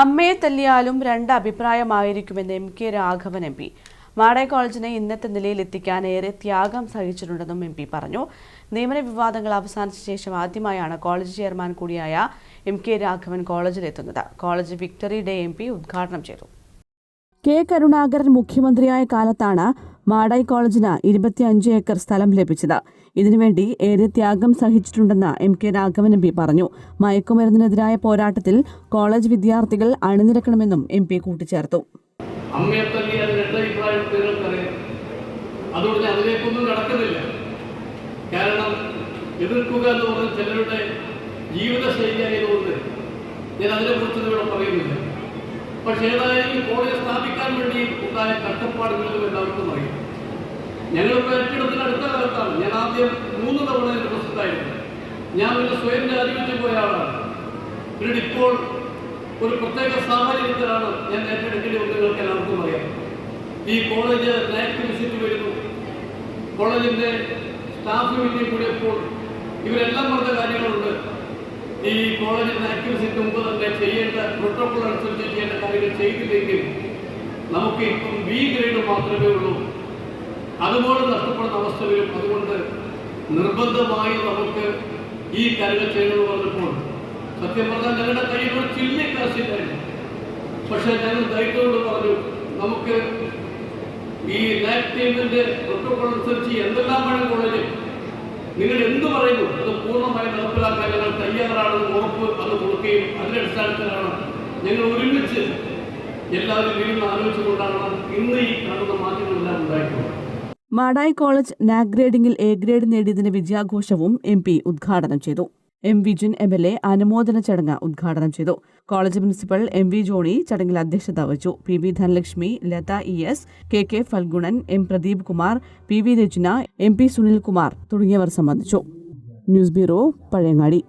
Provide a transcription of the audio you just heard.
അമ്മയെ തല്ലിയാലും രണ്ട് അഭിപ്രായമായിരിക്കുമെന്ന് M K Raghavan M P. Madayi കോളേജിനെ ഇന്നത്തെ നിലയിലെത്തിക്കാൻ ഏറെ ത്യാഗം സഹിച്ചിട്ടുണ്ടെന്നും എം പി പറഞ്ഞു. നിയമന വിവാദങ്ങൾ അവസാനിച്ച ശേഷം ആദ്യമായാണ് കോളേജ് ചെയർമാൻ കൂടിയായ M K Raghavan കോളേജിലെത്തുന്നത്. College victory day M P ഉദ്ഘാടനം ചെയ്തു. കെ കരുണാകരൻ മുഖ്യമന്ത്രിയായ കാലത്താണ് മാടായി കോളേജിന് ഇരുപത്തിയഞ്ച് ഏക്കർ സ്ഥലം ലഭിച്ചത്. ഇതിനുവേണ്ടി ഏറെ ത്യാഗം സഹിച്ചിട്ടുണ്ടെന്ന് M K Raghavan M P പറഞ്ഞു. മയക്കുമരുന്നിനെതിരായ പോരാട്ടത്തിൽ കോളേജ് വിദ്യാർത്ഥികൾ അണിനിരക്കണമെന്നും എം പി കൂട്ടിച്ചേർത്തു. അതുകൊണ്ട് അതിലേക്കൊന്നും നടക്കുന്നില്ല. കാരണം എതിർക്കുക എന്ന് പറഞ്ഞ ചിലരുടെ ആയതുകൊണ്ട് ഞാൻ അതിനെക്കുറിച്ചൊന്നും ഇവിടെ പറയുന്നില്ല. പക്ഷേ ഏതായാലും കോളേജ് സ്ഥാപിക്കാൻ ഉണ്ടായ കഷ്ടപ്പാടുകളിലും എല്ലാവർക്കും അറിയാം ഞങ്ങളിപ്പോൾ ഏറ്റെടുത്തിന് അടുത്ത കാലത്താണ്. ഞാൻ ആദ്യം മൂന്ന് തവണ എന്റെ പ്രസിദ്ധായിരുന്നു ഞാൻ ഒരു സ്വയം രാജിവെച്ച് പോയ ആളാണ്. പിന്നീട് ഇപ്പോൾ ഒരു പ്രത്യേക സാഹചര്യത്തിലാണ് ഞാൻ ഏറ്റെടുക്കേണ്ടി വന്ന് നിങ്ങൾക്ക് എല്ലാവർക്കും അറിയാം. ഈ കോളേജ് നയറ്റ് വിസിറ്റ് വരുന്നു. കോളേജിന്റെ സ്റ്റാഫ് മീറ്റിംഗ് കൂടിയപ്പോൾ ഇവരെല്ലാം പറഞ്ഞ കാര്യങ്ങളുണ്ട്. ഈ കോളേജിന്റെ ആക്ടിവിസിറ്റ് വിസിറ്റ് മുമ്പ് തന്നെ ചെയ്യേണ്ട പ്രോട്ടോകോൾ അനുസരിച്ച് ചെയ്യേണ്ട കാര്യങ്ങൾ ചെയ്തില്ലെങ്കിൽ നമുക്ക് ഇപ്പം ബി ഗ്രേഡ് മാത്രമേ ഉള്ളൂ. അതുപോലെ നഷ്ടപ്പെടുന്ന അവസ്ഥ വരും അതുകൊണ്ട് നിർബന്ധമായി നമുക്ക് ഈ കാര്യങ്ങൾ ചെയ്യണമെന്ന് പറഞ്ഞപ്പോൾ സത്യം പറഞ്ഞാൽ ഞങ്ങളുടെ കയ്യിൽ ഒരു ചില്ലി കാശില്ലായിരുന്നു പക്ഷെ ഞങ്ങൾ ധൈര്യത്തോട് പറഞ്ഞു നമുക്ക് ഈ ലൈഫ് ടീമിന്റെ പ്രോട്ടോകോൾ അനുസരിച്ച് എന്തെല്ലാം വേണം കോളേജിൽ നിങ്ങൾ എന്ത് പറയുന്നു? അത് പൂർണമായി നടപ്പിലാക്കാൻ ഞങ്ങൾ തയ്യാറാണെന്ന് ഉറപ്പ് അത് കൊടുക്കുകയും അതിന്റെ അടിസ്ഥാനത്തിലാണ് ഞങ്ങൾ ഒരുമിച്ച് എല്ലാവരും വീണ്ടും ആലോചിച്ചുകൊണ്ടാണ് ഇന്ന് ഈ കാണുന്ന മാറ്റങ്ങളെല്ലാം ഉണ്ടായിട്ടുള്ളത്. മാടായി കോളേജ് നാക് ഗ്രേഡിംഗിൽ എ ഗ്രേഡ് നേടിയതിന്റെ വിജയാഘോഷവും എം പി ഉദ്ഘാടനം ചെയ്തു. M Vijun M L A അനുമോദന ചടങ്ങ് ഉദ്ഘാടനം ചെയ്തു. College principal M V Johny ചടങ്ങിൽ അധ്യക്ഷത വഹിച്ചു. P V Dhanalakshmi Latha E S K K Phalgunan M Pradeep Kumar P V Rachana M P Sunilkumar തുടങ്ങിയവർ സംബന്ധിച്ചു. News bureau Pazhayangadi.